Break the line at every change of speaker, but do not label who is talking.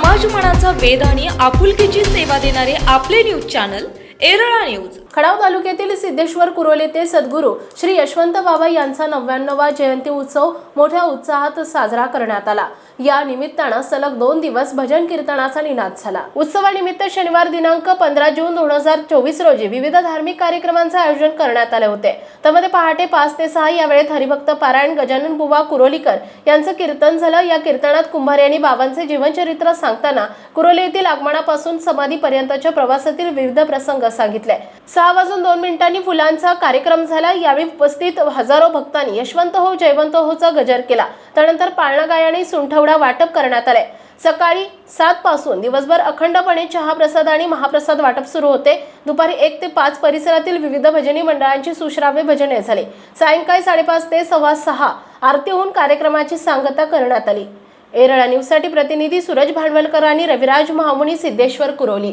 मनाचा वेध आणि आपुलकीची सेवा देणारे आपले न्यूज चॅनल एरळा न्यूज.
खडाव तालुक्यातील सिद्धेश्वर कुरोले ते सद्गुरू श्री यशवंत बाबा यांचा नव्याण्णवा जयंती उत्सव मोठ्या उत्साहात साजरा करण्यात आला. या निमित्तानं सलग दोन दिवस भजन कीर्तनाचा निनाद झाला. उत्सवानिमित्त शनिवार दिनांक पंधरा जून दोन हजार चोवीस रोजी विविध धार्मिक कार्यक्रमांचं आयोजन करण्यात आले होते. त्यामध्ये पहाटे पाच ते सहा या वेळेत हरिभक्त पारायण गजानन बुवा कुरोलीकर यांचं कीर्तन झालं. या कीर्तनात कुंभार यांनी बाबांचे जीवनचरित्र सांगताना कुरोली येथील आगमनापासून समाधीपर्यंतच्या प्रवासातील विविध प्रसंग सांगितलंय. सहा वाजून दोन मिनिटांनी फुलांचा कार्यक्रम झाला. यावेळी उपस्थित हजारो भक्तांनी यशवंत हो जयवंत होचा गजर केला. त्यानंतर पाळणा गायाने सुंठवडा वाटप करण्यात आले सकाळी सात पासून दिवसभर अखंडपणे चहा प्रसाद आणि महाप्रसाद वाटप सुरू होते. दुपारी एक ते पाच परिसरातील विविध भजनी मंडळांची सुश्राव्य भजने झाली. सायंकाळी साडेपाच ते सव्वा सहा आरती होऊन कार्यक्रमाची सांगता करण्यात आली. एरळा न्यूजसाठी प्रतिनिधी सूरज भांडवलकर आणि रविराज महामुनी सिद्धेश्वर कुरोली.